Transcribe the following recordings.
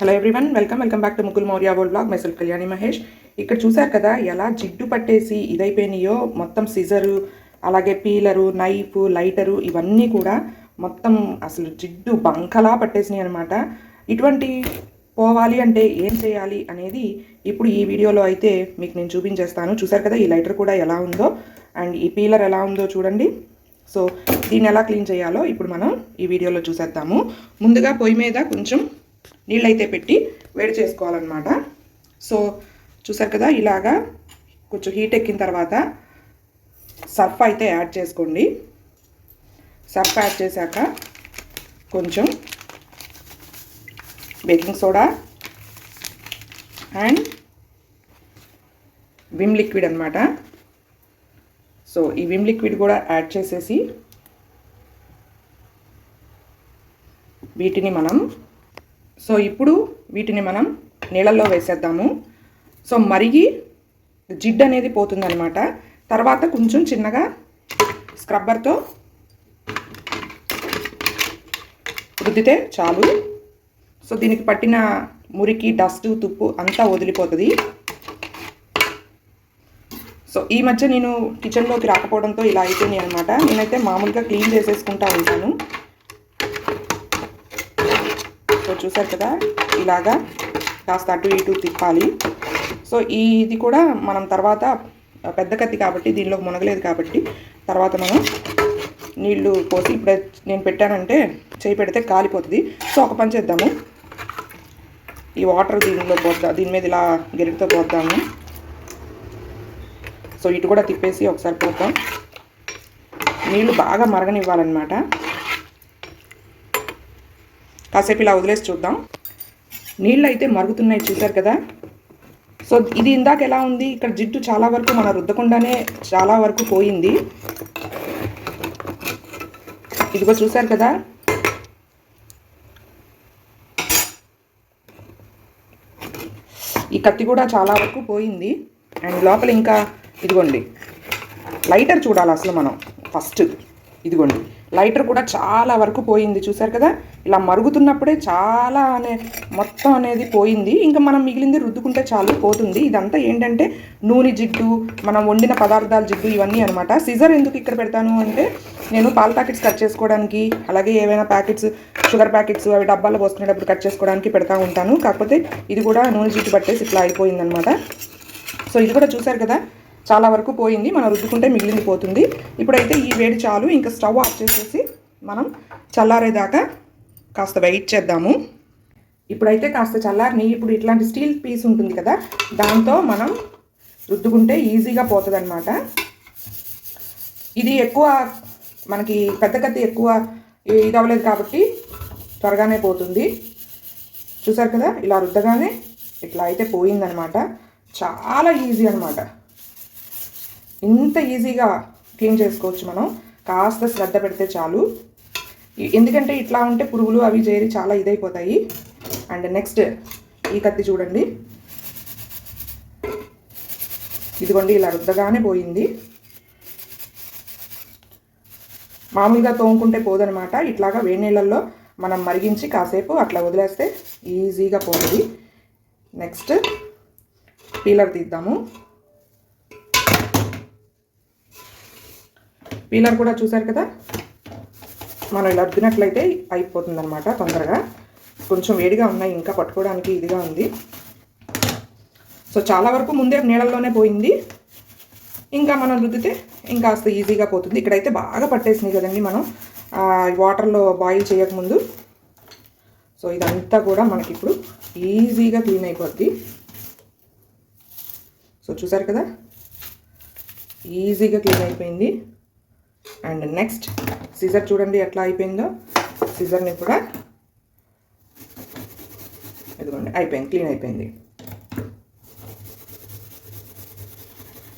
Hello everyone welcome welcome back to Mukul Maurya world blog myself Kalyani Mahesh ఇక్కడ చూశారు కదా ఎలా జిడ్డు పట్టేసి ఇదైపోయినాయో మొత్తం సిజరు అలాగే పీలరు నైఫ్ లైటరు ఇవన్నీ కూడా మొత్తం అసలు జిడ్డు బంకలా పట్టేసినాయి అనమాట ఇటువంటి పోవాలి అంటే ఏం చేయాలి అనేది ఇప్పుడు ఈ వీడియోలో అయితే మీకు నేను చూపించేస్తాను. చూసారు కదా ఈ లైటర్ కూడా ఎలా ఉందో అండ్ ఈ పీలర్ ఎలా ఉందో చూడండి. సో దీన్ని ఎలా క్లీన్ చేయాలో ఇప్పుడు మనం ఈ వీడియోలో చూసేద్దాము. ముందుగా పొయ్యి మీద కొంచెం నీళ్ళైతే పెట్టి వేడి చేసుకోవాలన్నమాట. సో చూసారు కదా ఇలాగా కొంచెం హీట్ ఎక్కిన తర్వాత సర్ఫ్ అయితే యాడ్ చేసుకోండి. సర్ఫ్ యాడ్ చేశాక కొంచెం baking soda and Vim liquid అనమాట సో ఈ విమ్ లిక్విడ్ కూడా యాడ్ చేసేసి వీటిని మనం సో ఇప్పుడు వీటిని మనం నీళ్ళల్లో వేసేద్దాము. సో మరిగి జిడ్ అనేది పోతుందనమాట తర్వాత కొంచెం చిన్నగా స్క్రబ్బర్తో రుద్దితే చాలు. సో దీనికి పట్టిన మురికి డస్ట్ తుప్పు అంతా వదిలిపోతుంది. సో ఈ మధ్య నేను కిచెన్లోకి రాకపోవడంతో ఇలా అయిపోయినాయి అనమాట నేనైతే మామూలుగా క్లీన్ చేసేసుకుంటా ఉంటాను సో చూసారు కదా? ఇలాగా కాస్త అటు ఇటు తిప్పాలి. సో ఈ ఇది కూడా మనం తర్వాత పెద్ద కత్తి కాబట్టి దీనిలో మునగలేదు కాబట్టి తర్వాత మనం నీళ్ళు పోసి ఇప్పుడు నేను పెట్టానంటే చేయి పెడితే కాలిపోతుంది. సో ఒక పని చేద్దాము. ఈ వాటర్ దీనిలో పోద్దా దీని మీద ఇలా గెరిటితో పోద్దాము. సో ఇటు కూడా తిప్పేసి ఒకసారి పోతాం నీళ్ళు బాగా మరగనివ్వాలన్నమాట. కాసేపు ఇలా వదిలేసి చూద్దాం. నీళ్ళు అయితే మరుగుతున్నాయి చూసారు కదా. సో ఇది ఇందాక ఎలా ఉంది? ఇక్కడ జిడ్డు చాలా వరకు మన రుద్దకుండానే చాలా వరకు పోయింది. ఇదిగో చూసారు కదా. ఈ కత్తి కూడా చాలా వరకు పోయింది. అండ్ లోపల ఇంకా ఇదిగోండి. లైటర్ చూడాలి అసలు మనం ఫస్ట్. ఇదిగోండి. లైటర్ కూడా చాలా వరకు పోయింది చూసారు కదా? ఇలా మరుగుతున్నప్పుడే చాలా అనే మొత్తం అనేది పోయింది. ఇంకా మనం మిగిలింది రుద్దుకుంటే చాలు పోతుంది. ఇదంతా ఏంటంటే నూనె జిడ్డు మనం వండిన పదార్థాల జిడ్డు ఇవన్నీ అనమాట సిజర్ ఎందుకు ఇక్కడ పెడతాను అంటే నేను పాల ప్యాకెట్స్ కట్ చేసుకోవడానికి అలాగే ఏవైనా ప్యాకెట్స్ షుగర్ ప్యాకెట్స్ అవి డబ్బాలు పోసుకునేటప్పుడు కట్ చేసుకోవడానికి పెడతా ఉంటాను. కాకపోతే ఇది కూడా నూనె జిడ్డు పట్టేసి ఇట్లా అయిపోయిందనమాట సో ఇది కూడా చూసారు కదా? చాలా వరకు పోయింది మనం రుద్దుకుంటే మిగిలింది పోతుంది. ఇప్పుడైతే ఈ వేడి చాలు ఇంకా స్టవ్ ఆఫ్ చేసేసి మనం చల్లారేదాకా కాస్త వెయిట్ చేద్దాము. ఇప్పుడైతే కాస్త చల్లారిని ఇప్పుడు ఇట్లాంటి స్టీల్ పీస్ ఉంటుంది కదా దాంతో మనం రుద్దుకుంటే ఈజీగా పోతుంది అనమాట ఇది ఎక్కువ మనకి పెద్ద కత్తి ఎక్కువ ఇది అవ్వలేదు కాబట్టి త్వరగానే పోతుంది. చూసారు కదా ఇలా రుద్దగానే ఇట్లా అయితే పోయిందనమాట చాలా ఈజీ అనమాట ఇంత ఈజీగా క్లీన్ చేసుకోవచ్చు మనం. కాస్త శ్రద్ధ పెడితే చాలు. ఎందుకంటే ఇట్లా ఉంటే పురుగులు అవి చేరి చాలా ఇదైపోతాయి. అండ్ నెక్స్ట్ ఈ కత్తి చూడండి. ఇదిగోండి ఇలా రుద్దగానే పోయింది. మామూలుగా తోముకుంటే పోదనమాట. ఇట్లాగా వేడి నీళ్ళల్లో మనం మరిగించి కాసేపు అట్లా వదిలేస్తే ఈజీగా పోతుంది. Next peeler తీద్దాము. పీలర్ కూడా చూసారు కదా? మనం ఇలా అద్దినట్లయితే అయిపోతుంది అనమాట తొందరగా. కొంచెం వేడిగా ఉన్నాయి ఇంకా పట్టుకోవడానికి ఇదిగా ఉంది. సో చాలా వరకు ముందే నీళ్ళల్లోనే పోయింది. ఇంకా మనం రుద్దితే ఇంకా ఇంకాస్త ఈజీగా పోతుంది. ఇక్కడైతే బాగా పట్టేసింది కదండి మనం. వాటర్లో బాయిల్ చేయకముందు సో ఇదంతా కూడా మనకి ఇప్పుడు ఈజీగా క్లీన్ అయిపోద్ది. సో చూసారు కదా? ఈజీగా క్లీన్ అయిపోయింది. అండ్ నెక్స్ట్ సిజర్ చూడండి ఎట్లా అయిపోయిందో. సిజర్ని కూడా ఇదిగోండి అయిపోయింది క్లీన్ అయిపోయింది.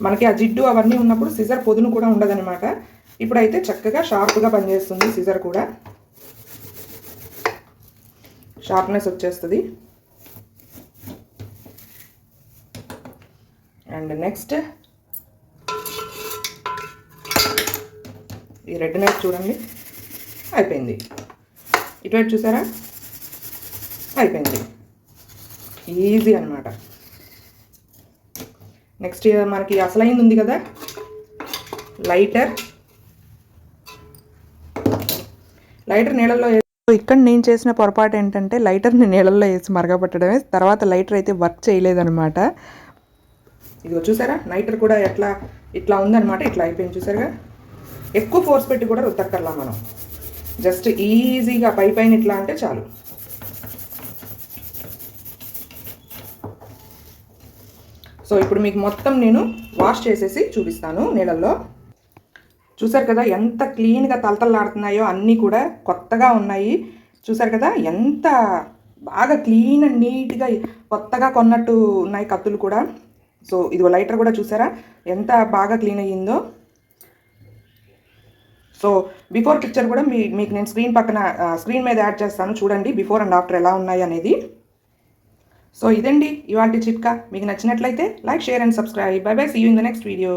మనకి ఆ జిడ్డు అవన్నీ ఉన్నప్పుడు సిజర్ పొదును కూడా ఉండదనమాట ఇప్పుడైతే చక్కగా షార్ప్గా పనిచేస్తుంది సిజర్ కూడా. షార్ప్నెస్ వచ్చేస్తుంది. అండ్ నెక్స్ట్ ఈ రెడ్ నైట్ చూడండి. అయిపోయింది. ఇటువైపు చూసారా? అయిపోయింది. ఈజీ అనమాట నెక్స్ట్ మనకి అసలైంది ఉంది కదా? లైటర్. లైటర్ నీళ్ళల్లో ఇక్కడ నేను చేసిన పొరపాటు ఏంటంటే లైటర్ని నీళ్ళల్లో వేసి మరగపెట్టడమే తర్వాత లైటర్ అయితే వర్క్ చేయలేదన్నమాట. ఇదిగో చూసారా? లైటర్ కూడా ఎట్లా ఇట్లా ఉందన్నమాట. ఇట్లా అయిపోయింది. చూసారుగా? ఎక్కువ ఫోర్స్ పెట్టి కూడా రుద్దక్కర్లా మనం. జస్ట్ ఈజీగా పై పైన ఇట్లా అంటే చాలు. సో ఇప్పుడు మీకు మొత్తం నేను వాష్ చేసేసి చూపిస్తాను నీళ్ళల్లో. చూసారు కదా ఎంత క్లీన్గా తలతల్లాడుతున్నాయో అన్నీ కూడా కొత్తగా ఉన్నాయి. చూసారు కదా ఎంత బాగా క్లీన్ అండ్ నీట్గా కొత్తగా కొన్నట్టు ఉన్నాయి కత్తులు కూడా. సో ఇది లైటర్ కూడా చూసారా? ఎంత బాగా క్లీన్ అయ్యిందో. సో బిఫోర్ పిక్చర్ కూడా మీ మీకు నేను స్క్రీన్ పక్కన స్క్రీన్ మీద యాడ్ చేస్తాను. చూడండి బిఫోర్ అండ్ ఆఫ్టర్ ఎలా ఉన్నాయి అనేది. సో ఇదండి ఇవాంటి చిట్కా. మీకు నచ్చినట్లయితే like share and subscribe. Bye bye see you in the next video